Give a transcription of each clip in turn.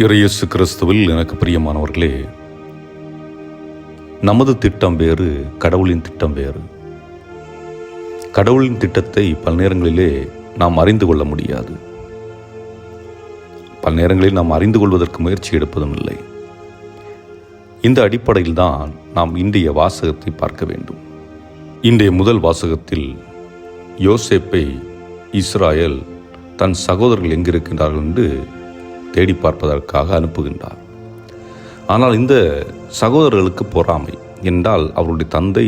இறையேசு கிறிஸ்துவில் எனக்கு பிரியமானவர்களே நமது திட்டம் வேறு கடவுளின் திட்டம் வேறு. கடவுளின் திட்டத்தை பல நேரங்களிலே நாம் அறிந்து கொள்ள முடியாது. பல நேரங்களில் நாம் அறிந்து கொள்வதற்கு முயற்சி எடுப்பதும் இல்லை. இந்த அடிப்படையில் தான் நாம் இன்றைய வாசகத்தை பார்க்க வேண்டும். இன்றைய முதல் வாசகத்தில் யோசேப்பை இஸ்ராயல் தன் சகோதரர்கள் எங்கிருக்கின்றார்கள் என்று தேடி பார்ப்பதற்காக அனுப்புகின்றார். ஆனால் இந்த சகோதரர்களுக்கு பொறாமை என்றால் அவருடைய தந்தை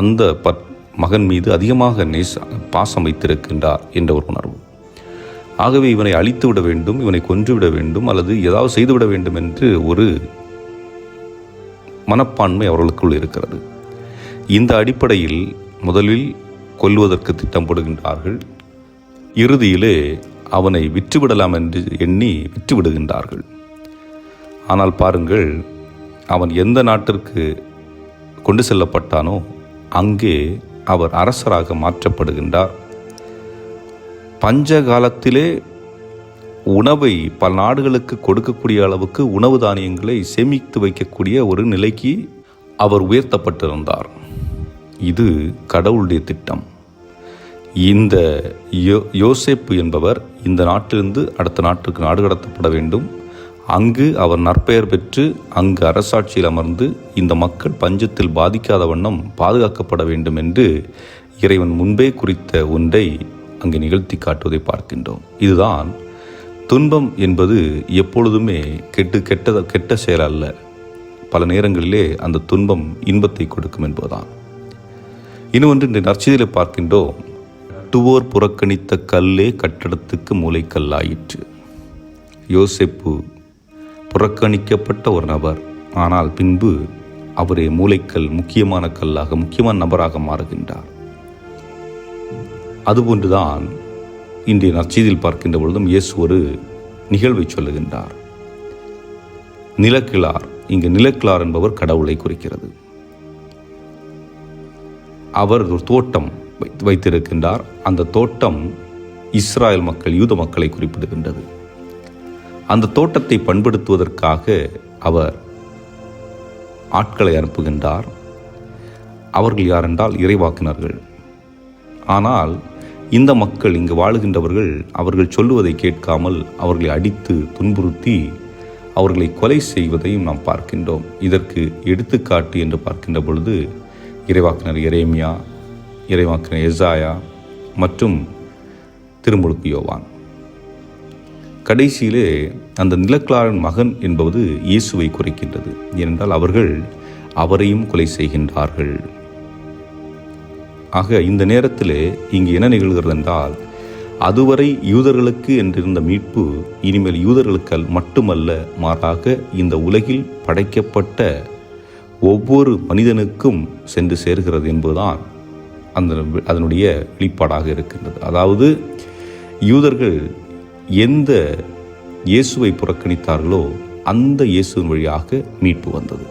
அந்த பத் மகன் மீது அதிகமாக நேச பாசம் வைத்திருக்கின்றார் என்ற ஒரு உணர்வு. ஆகவே இவனை அழித்து விட வேண்டும் இவனை கொன்றுவிட வேண்டும் அல்லது ஏதாவது செய்துவிட வேண்டும் என்று ஒரு மனப்பான்மை அவர்களுக்குள் இருக்கிறது. இந்த அடிப்படையில் முதலில் கொல்வதற்கு திட்டம் போடுகின்றார்கள் இறுதியிலே அவனை விற்றுவிடலாம் என்று எண்ணி விற்றுவிடுகின்றார்கள். ஆனால் பாருங்கள் அவன் எந்த நாட்டிற்கு கொண்டு செல்லப்பட்டானோ அங்கே அவர் அரசராக மாற்றப்படுகின்றார். பஞ்ச காலத்திலே உணவை பல நாடுகளுக்கு கொடுக்கக்கூடிய அளவுக்கு உணவு தானியங்களை சேமித்து வைக்கக்கூடிய ஒரு நிலைக்கு அவர் உயர்த்தப்பட்டிருந்தார். இது கடவுளுடைய திட்டம். இந்த யோ யோசேப்பு என்பவர் இந்த நாட்டிலிருந்து அடுத்த நாட்டுக்கு நாடு கடத்தப்பட வேண்டும். அங்கு அவர் நற்பெயர் பெற்று அங்கு அரசாட்சியில் அமர்ந்து இந்த மக்கள் பஞ்சத்தில் பாதிக்காத வண்ணம் பாதுகாக்கப்பட வேண்டும் என்று இறைவன் முன்பே குறித்த ஒன்றை அங்கு நிகழ்த்தி காட்டுவதை பார்க்கின்றோம். இதுதான் துன்பம் என்பது எப்பொழுதுமே கெட்டு கெட்ட கெட்ட செயல் அல்ல. பல நேரங்களிலே அந்த துன்பம் இன்பத்தை கொடுக்கும் என்பதுதான். இன்னொன்று இந்த நற்செய்தியில் பார்க்கின்றோம். கட்டுவோர் புறக்கணித்த கல்லே கட்டடத்துக்கு மூளைக்கல்லாயிற்று யோசெப்பு புறக்கணிக்கப்பட்ட ஒரு நபர். ஆனால் பின்பு அவரே மூளைக்கல் முக்கியமான கல்லாக முக்கியமான நபராக மாறுகின்றார். அதுபோன்றுதான் இன்றைய நற்செய்தியில் பார்க்கின்ற பொழுதும் இயேசு ஒரு நிகழ்வை சொல்லுகின்றார். நிலக்கிழார் இங்கு நிலக்கிழார் என்பவர் கடவுளை குறிக்கிறது. அவர் ஒரு தோட்டம் வைத்திருக்கின்றார். அந்த தோட்டம் இஸ்ராயல் மக்கள் யூத மக்களை குறிப்பிடுகின்றது. அந்த தோட்டத்தை பண்படுத்துவதற்காக அவர் ஆட்களை அனுப்புகின்றார். அவர்கள் யாரென்றால் இறைவாக்கினர்கள். ஆனால் இந்த மக்கள் இங்கு வாழுகின்றவர்கள் அவர்கள் சொல்லுவதை கேட்காமல் அவர்களை அடித்து துன்புறுத்தி அவர்களை கொலை செய்வதையும் நாம் பார்க்கின்றோம். இதற்கு எடுத்துக்காட்டு என்று பார்க்கின்ற பொழுது இறைவாக்கினர் எரேமியா இறைவாக்கினர் எசாயா மற்றும் திருமுழுக்கு யோவான். கடைசியிலே அந்த நிலக்கிழாரின் மகன் என்பது இயேசுவை குறைக்கின்றது. ஏனென்றால் அவர்கள் அவரையும் கொலை செய்கின்றார்கள். ஆக இந்த நேரத்திலே இங்கு என்ன நிகழ்கிறது என்றால் அதுவரை யூதர்களுக்கு என்றிருந்த மீட்பு இனிமேல் யூதர்களுக்கு மட்டுமல்ல மாறாக இந்த உலகில் படைக்கப்பட்ட ஒவ்வொரு மனிதனுக்கும் சென்று சேர்கிறது என்பதுதான் அந்த அதனுடைய வெளிப்பாடாக இருக்கின்றது. அதாவது யூதர்கள் எந்த இயேசுவை புறக்கணித்தார்களோ அந்த இயேசுவின் வழியாக மீட்பு வந்தது.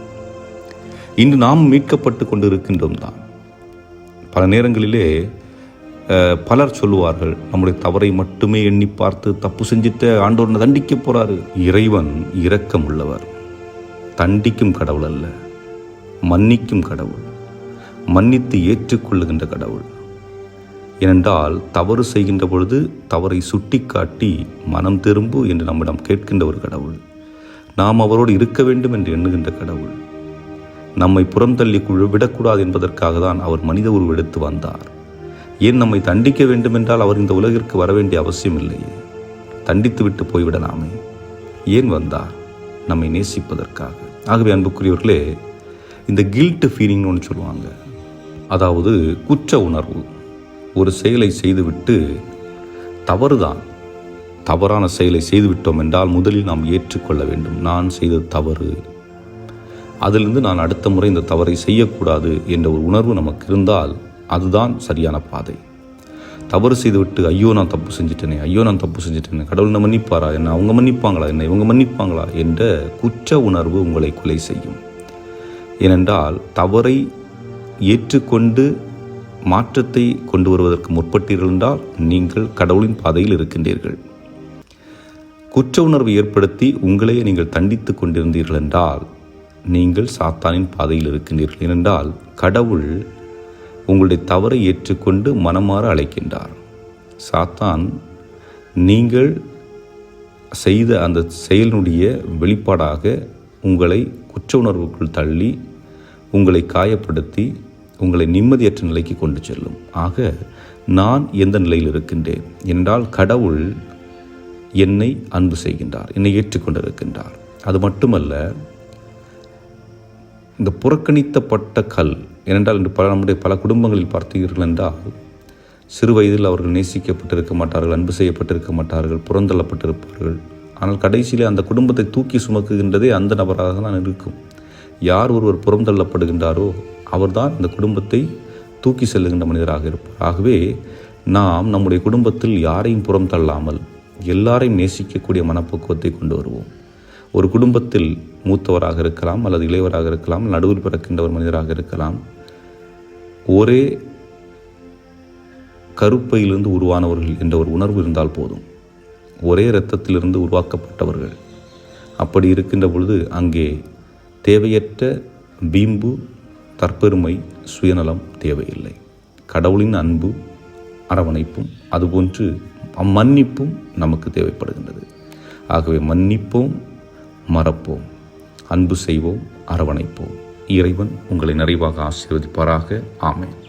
இன்று நாம் மீட்கப்பட்டு கொண்டிருக்கின்றோம் தான் பல நேரங்களிலே பலர் சொல்லுவார்கள் நம்முடைய தவறை மட்டுமே எண்ணி பார்த்து தப்பு செஞ்சுட்டு ஆண்டவனை தண்டிக்க போறாரு. இறைவன் இரக்கம் உள்ளவர் தண்டிக்கும் கடவுள் அல்ல மன்னிக்கும் கடவுள். மன்னித்து ஏற்றுக்கொள்ளுகின்ற கடவுள். ஏனென்றால் தவறு செய்கின்ற பொழுது தவறை சுட்டிக்காட்டி மனம் திரும்பு என்று நம்மிடம் கேட்கின்ற ஒரு கடவுள். நாம் அவரோடு இருக்க வேண்டும் என்று எண்ணுகின்ற கடவுள். நம்மை புறந்தள்ளி குழு விடக்கூடாது என்பதற்காக தான் அவர் மனித உருவெடுத்து வந்தார். ஏன் நம்மை தண்டிக்க வேண்டுமென்றால் அவர் இந்த உலகிற்கு வர வேண்டிய அவசியம் இல்லையே? தண்டித்துவிட்டு போய்விடலாமே. ஏன் வந்தார்? நம்மை நேசிப்பதற்காக. ஆகவே அன்புக்குரியவர்களே இந்த கில்ட் ஃபீலிங்னு ஒன்று சொல்லுவாங்க. அதாவது குற்ற உணர்வு. ஒரு செயலை செய்துவிட்டு தவறுதான். தவறான செயலை செய்துவிட்டோம் என்றால் முதலில் நாம் ஏற்றுக்கொள்ள வேண்டும். நான் செய்தது தவறு. அதிலிருந்து நான் அடுத்த முறை இந்த தவறை செய்யக்கூடாது என்ற ஒரு உணர்வு நமக்கு இருந்தால் அதுதான் சரியான பாதை. தவறு செய்துவிட்டு ஐயோ நான் தப்பு செஞ்சிட்டேனே ஐயோ நான் தப்பு செஞ்சிட்டேனே கடவுள் என்ன மன்னிப்பாரா என்ன அவங்க மன்னிப்பாங்களா என்ன இவங்க மன்னிப்பாங்களா என்ற குற்ற உணர்வு உங்களை கொலை செய்யும். ஏனென்றால் தவறை ஏற்றுக்கொண்டு மாற்றத்தை கொண்டு வருவதற்கு முற்பட்டீர்கள் என்றால் நீங்கள் கடவுளின் பாதையில் இருக்கின்றீர்கள். குற்ற உணர்வு ஏற்படுத்தி உங்களையே நீங்கள் தண்டித்து கொண்டிருந்தீர்கள் என்றால் நீங்கள் சாத்தானின் பாதையில் இருக்கின்றீர்கள். ஏனென்றால் கடவுள் உங்களுடைய தவறை ஏற்றுக்கொண்டு மனமாற அழைக்கின்றார். சாத்தான் நீங்கள் செய்த அந்த செயலினுடைய வெளிப்பாடாக உங்களை குற்ற உணர்வுக்குள் தள்ளி உங்களை காயப்படுத்தி உங்களை நிம்மதியற்ற நிலைக்கு கொண்டு செல்லும். ஆக நான் எந்த நிலையில் இருக்கின்றேன் என்றால் கடவுள் என்னை அன்பு செய்கின்றார் என்னை ஏற்றுக்கொண்டிருக்கின்றார். அது மட்டுமல்ல இந்த புறக்கணித்தப்பட்ட கல் ஏனென்றால் இன்று பல நம்முடைய பல குடும்பங்களில் பார்த்தீர்கள் என்றால் சிறு வயதில் அவர்கள் நேசிக்கப்பட்டிருக்க மாட்டார்கள் அன்பு செய்யப்பட்டிருக்க மாட்டார்கள் புறந்தள்ளப்பட்டிருப்பார்கள். ஆனால் கடைசியில் அந்த குடும்பத்தை தூக்கி சுமக்குகின்றதே அந்த நபராக தான் இருக்கும். யார் ஒருவர் புறந்தள்ளப்படுகின்றாரோ அவர்தான் இந்த குடும்பத்தை தூக்கி செல்லுகின்ற மனிதராக இருப்பார். ஆகவே நாம் நம்முடைய குடும்பத்தில் யாரையும் புறம் தள்ளாமல் எல்லாரையும் நேசிக்கக்கூடிய மனப்பக்குவத்தை கொண்டு வருவோம். ஒரு குடும்பத்தில் மூத்தவராக இருக்கலாம் அல்லது இளையவராக இருக்கலாம் நடுவில் பிறக்கின்ற ஒரு மனிதராக இருக்கலாம் ஒரே கருப்பையிலிருந்து உருவானவர்கள் என்ற ஒரு உணர்வு இருந்தால் போதும். ஒரே இரத்தத்திலிருந்து உருவாக்கப்பட்டவர்கள். அப்படி இருக்கின்ற பொழுது அங்கே தேவையற்ற பீம்பு தற்பெருமை சுயநலம் தேவையில்லை. கடவுளின் அன்பு அரவணைப்பும் அதுபோன்று மன்னிப்பும் நமக்கு தேவைப்படுகின்றது. ஆகவே மன்னிப்போம் மறப்போம் அன்பு செய்வோம் அரவணைப்போம். இறைவன் உங்களை நிறைவாக ஆசீர்வதிப்பாராக. ஆமேன்.